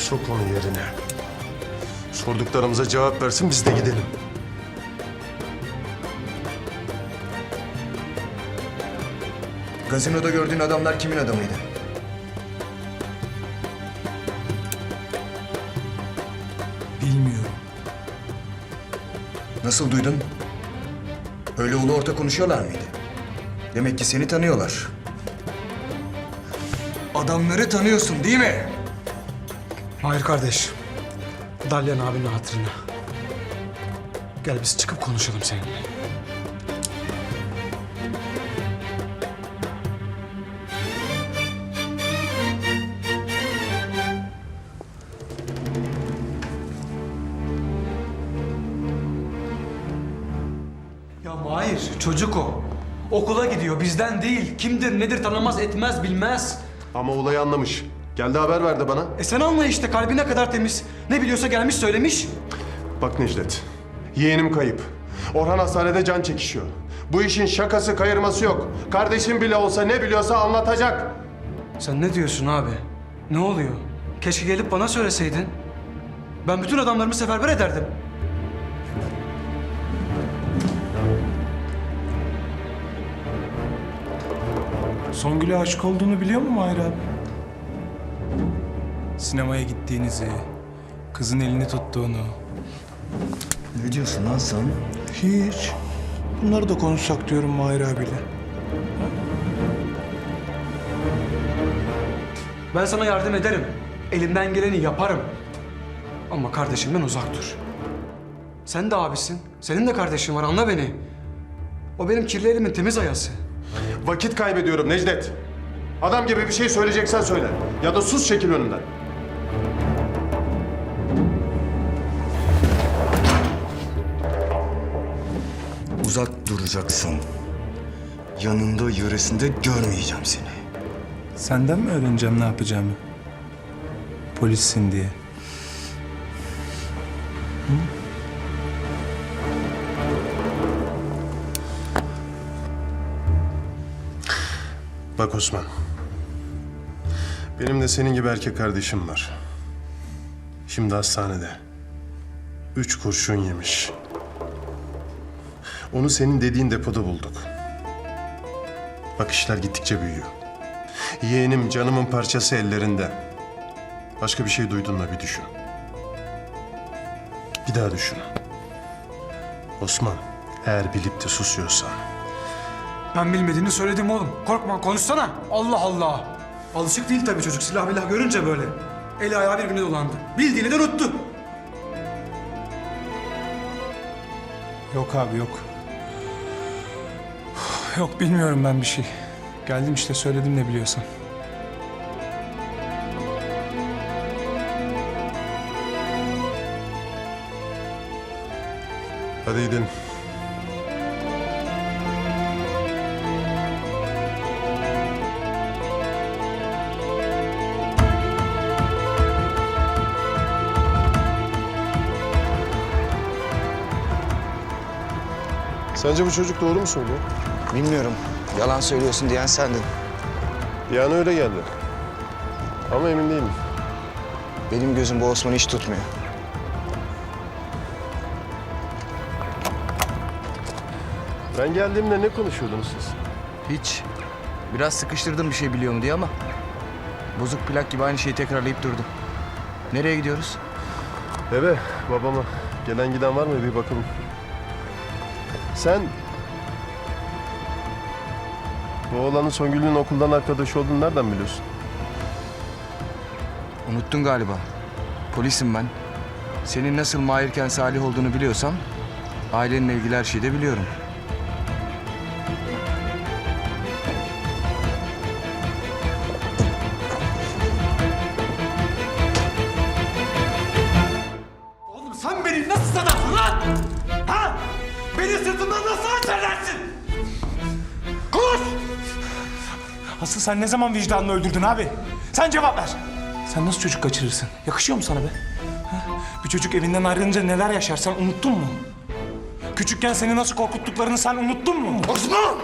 Sok onu yerine. Sorduklarımıza cevap versin biz de gidelim. Gazinoda gördüğün adamlar kimin adamıydı? Bilmiyorum. Nasıl duydun? Öyle ulu orta konuşuyorlar mıydı? Demek ki seni tanıyorlar. Adamları tanıyorsun değil mi? Hayır kardeş. Dalyan abinin hatırına. Gel biz çıkıp konuşalım seninle. Ya Mahir, çocuk o. Okula gidiyor, bizden değil. Kimdir, nedir tanımaz, etmez, bilmez. Ama olayı anlamış. Geldi haber verdi bana. E sen anla işte, kalbi ne kadar temiz. Ne biliyorsa gelmiş söylemiş. Bak Necdet, yeğenim kayıp. Orhan hastanede can çekişiyor. Bu işin şakası kayırması yok. Kardeşim bile olsa ne biliyorsa anlatacak. Sen ne diyorsun abi? Ne oluyor? Keşke gelip bana söyleseydin. Ben bütün adamlarımı seferber ederdim. Songül'e aşık olduğunu biliyor mu Mahir abi? Sinemaya gittiğinizi, kızın elini tuttuğunu. Ne diyorsun lan sen? Hiç. Bunları da konuşsak diyorum Mahir abiyle. Ben sana yardım ederim. Elimden geleni yaparım. Ama kardeşimden uzak dur. Sen de abisin. Senin de kardeşin var anla beni. O benim kirli elimin temiz ayası. Vakit kaybediyorum Necdet. Adam gibi bir şey söyleyeceksen söyle. Ya da sus çekil önümden. Uzak duracaksın. Yanında yöresinde görmeyeceğim seni. Senden mi öğreneceğim ne yapacağımı? Polissin diye. Bak Osman. Benim de senin gibi erkek kardeşim var. Şimdi hastanede. Üç kurşun yemiş. Onu senin dediğin depoda bulduk. Bak işler gittikçe büyüyor. Yeğenim canımın parçası ellerinde. Başka bir şey duydun mu bir düşün. Bir daha düşün. Osman, eğer bilip de susuyorsan Ben bilmediğini söyledim oğlum. Korkma konuşsana. Allah Allah. Alışık değil tabii çocuk silah milah görünce böyle. Eli ayağı birbirine dolandı. Bildiğini de unuttu. Yok abi yok. Yok bilmiyorum ben bir şey. Geldim işte söyledim ne biliyorsan. Hadi gidelim. Sence bu çocuk doğru mu söylüyor? Bilmiyorum. Yalan söylüyorsun diyen sendin. Yani öyle geldi. Ama emin değilim. Benim gözüm bu Osman'ı hiç tutmuyor. Ben geldiğimde ne konuşuyordunuz siz? Hiç. Biraz sıkıştırdım bir şey biliyorum diye ama... Bozuk plak gibi aynı şeyi tekrarlayıp durdu. Nereye gidiyoruz? Eve, babama. Gelen giden var mı bir bakalım. Sen... Bu oğlanın Songül'ün okuldan arkadaşı olduğunu nereden biliyorsun? Unuttun galiba. Polisim ben. Senin nasıl Mahirken Salih olduğunu biliyorsam... ...ailenle ilgili her şeyi de biliyorum. Oğlum sen beni nasıl sanarsın lan? Ha? Beni sırtımdan nasıl açarlarsın? Asıl sen ne zaman vicdanını öldürdün abi? Sen cevap ver. Sen nasıl çocuk kaçırırsın? Yakışıyor mu sana be? Ha? Bir çocuk evinden ayrılınca neler yaşar sen unuttun mu? Küçükken seni nasıl korkuttuklarını sen unuttun mu? Osman!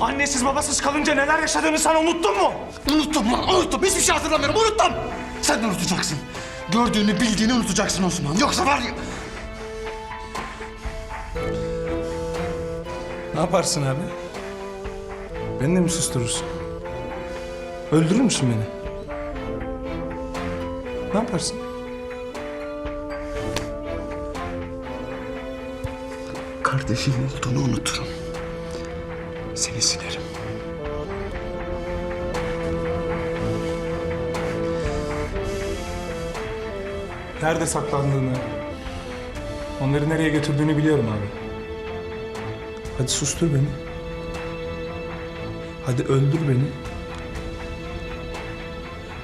Annesiz babasız kalınca neler yaşadığını sen unuttun mu? Unuttum lan unuttum. Hiçbir şey hatırlamıyorum unuttum. Sen de unutacaksın. Gördüğünü bildiğini unutacaksın Osman. Yoksa var ya... Ne yaparsın abi? Beni de mi susturursun? Öldürür müsün beni? Ne yaparsın? Kardeşim olduğunu unuturum. Seni silerim. Nerede saklandığını, onları nereye götürdüğünü biliyorum abi. Hadi sustur beni. Hadi öldür beni.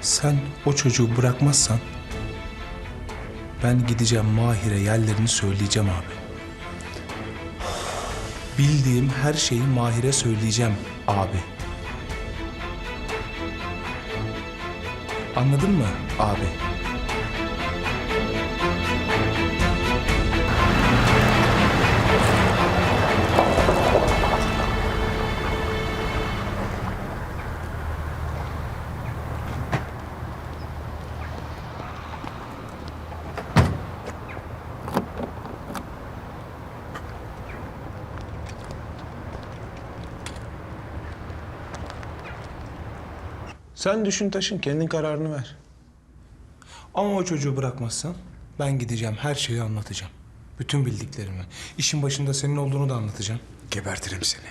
Sen o çocuğu bırakmazsan ben gideceğim Mahir'e yerlerini söyleyeceğim abi. Bildiğim her şeyi Mahir'e söyleyeceğim abi. Anladın mı abi? Sen düşün taşın, kendin kararını ver. Ama o çocuğu bırakmazsan ben gideceğim, her şeyi anlatacağım. Bütün bildiklerimi. İşin başında senin olduğunu da anlatacağım. Gebertirim seni.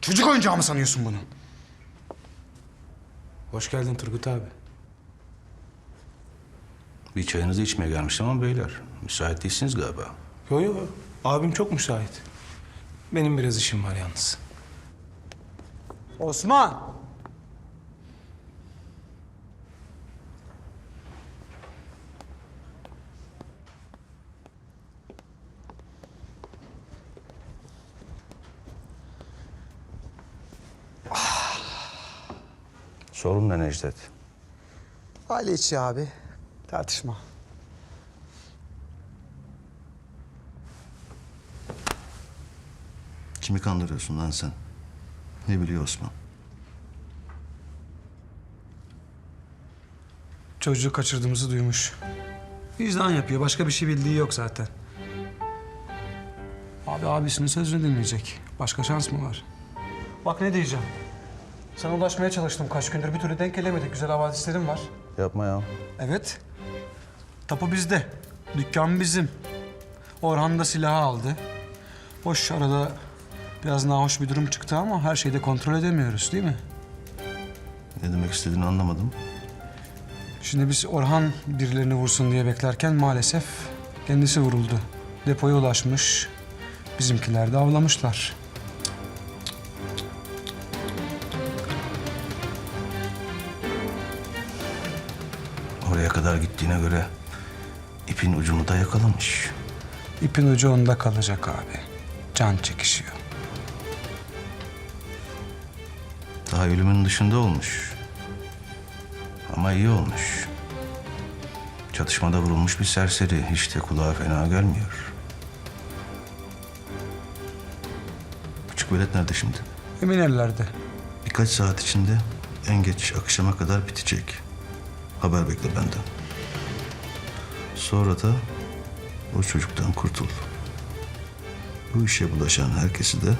Çocuk oyuncağı mı sanıyorsun bunu? Hoş geldin Turgut abi. Bir çayınızı içmeye gelmiştim ama beyler. Müsait değilsiniz galiba. Yo yo, abim çok müsait. Benim biraz işim var yalnız. Osman! Sorun ne Necdet? Aile içi abi. Tartışma. Kimi kandırıyorsun lan sen? Ne biliyor Osman? Çocuğu kaçırdığımızı duymuş. Vicdan yapıyor. Başka bir şey bildiği yok zaten. Abi abisinin sözünü dinleyecek. Başka şans mı var? Bak ne diyeceğim. Sana ulaşmaya çalıştım kaç gündür. Bir türlü denk gelemedik. Güzel havadislerim var. Yapma ya. Evet. Tapu bizde. Dükkan bizim. Orhan da silahı aldı. Hoş arada biraz nahoş bir durum çıktı ama her şeyi de kontrol edemiyoruz değil mi? Ne demek istediğini anlamadım. Şimdi biz Orhan birilerini vursun diye beklerken maalesef kendisi vuruldu. Depoya ulaşmış. Bizimkiler de avlamışlar. Gittiğine göre ipin ucunu da yakalamış. İpin ucu onda kalacak abi. Can çekişiyor. Daha ölümün dışında olmuş. Ama iyi olmuş. Çatışmada vurulmuş bir serseri. Hiç de kulağa fena gelmiyor. Küçük velet nerede şimdi? Emin ellerde. Birkaç saat içinde en geç akşama kadar bitecek. Haber bekle benden. Sonra da o çocuktan kurtul. Bu işe bulaşan herkesi de